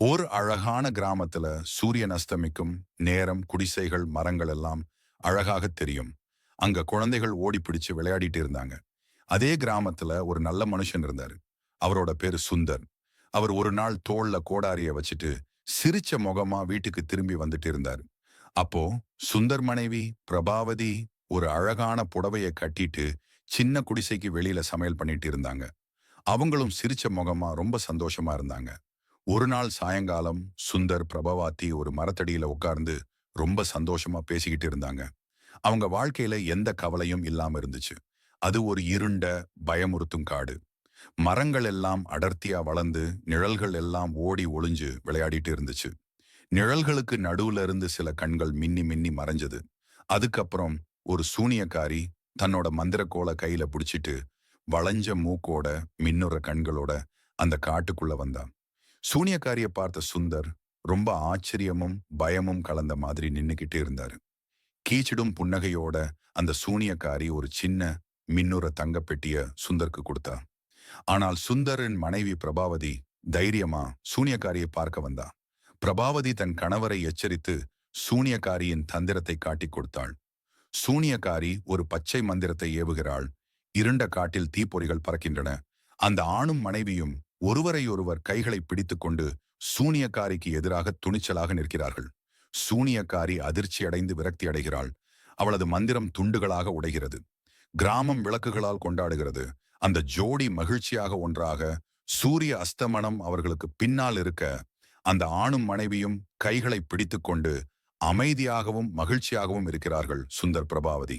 ஒரு அழகான கிராமத்துல சூரியன் அஸ்தமிக்கும் நேரம் குடிசைகள் மரங்கள் எல்லாம் அழகாக தெரியும். அங்க குழந்தைகள் ஓடி பிடிச்சு விளையாடிட்டு இருந்தாங்க. அதே கிராமத்துல ஒரு நல்ல மனுஷன் இருந்தாரு. அவரோட பேரு சுந்தர். அவர் ஒரு நாள் தோள்ல கோடாரிய வச்சுட்டு சிரிச்ச முகமா வீட்டுக்கு திரும்பி வந்துட்டு இருந்தாரு. அப்போ சுந்தர் மனைவி பிரபாவதி ஒரு அழகான புடவைய கட்டிட்டு சின்ன குடிசைக்கு வெளியில சமையல் பண்ணிட்டு இருந்தாங்க. அவங்களும் சிரிச்ச முகமா ரொம்ப சந்தோஷமா இருந்தாங்க. ஒரு நாள் சாயங்காலம் சுந்தர் பிரபவாத்தி ஒரு மரத்தடியில உட்கார்ந்து ரொம்ப சந்தோஷமா பேசிக்கிட்டு இருந்தாங்க. அவங்க வாழ்க்கையில எந்த கவலையும் இல்லாம இருந்துச்சு. அது ஒரு இருண்ட பயமுறுத்தும் காடு. மரங்கள் எல்லாம் அடர்த்தியா வளர்ந்து நிழல்கள் எல்லாம் ஓடி ஒளிஞ்சு விளையாடிட்டு இருந்துச்சு. நிழல்களுக்கு நடுவுல இருந்து சில கண்கள் மின்னி மின்னி மறைஞ்சது. அதுக்கப்புறம் ஒரு சூனியக்காரி தன்னோட மந்திரக்கோலை கையில பிடிச்சிட்டு வளைஞ்ச மூக்கோட மின்னுற கண்களோட அந்த காட்டுக்குள்ள வந்தான் சூனியக்காரிய பார்த்த சுந்தர் ரொம்ப ஆச்சரியமும் பயமும் கலந்த மாதிரி நின்னுக்கிட்டே இருந்தாரு. கீச்சிடும் புன்னகையோட அந்த சூனியக்காரி ஒரு சின்ன மின்னுற தங்கப்பெட்டிய சுந்தருக்கு கொடுத்தா. ஆனால் சுந்தரின் மனைவி பிரபாவதி தைரியமா சூனியக்காரியை பார்க்க வந்தா. பிரபாவதி தன் கணவரை எச்சரித்து சூனியக்காரியின் தந்திரத்தை காட்டிக் கொடுத்தாள். சூனியக்காரி ஒரு பச்சை மந்திரத்தை ஏவுகிறாள். இருண்ட காட்டில் தீப்பொறிகள் பறக்கின்றன. அந்த ஆணும் மனைவியும் ஒருவரையொருவர் கைகளை பிடித்துக்கொண்டு சூனியக்காரிக்கு எதிராக துணிச்சலாக நிற்கிறார்கள். சூனியக்காரி அதிர்ச்சி அடைந்து விரக்தி அடைகிறாள். அவளது மந்திரம் துண்டுகளாக உடைகிறது. கிராமம் விளக்குகளால் கொண்டாடுகிறது. அந்த ஜோடி மகிழ்ச்சியாக ஒன்றாக சூரிய அஸ்தமனம் அவர்களுக்கு பின்னால் இருக்க அந்த ஆணும் மனைவியும் கைகளை பிடித்துக்கொண்டு அமைதியாகவும் மகிழ்ச்சியாகவும் இருக்கிறார்கள் சுந்தர் பிரபாவதி.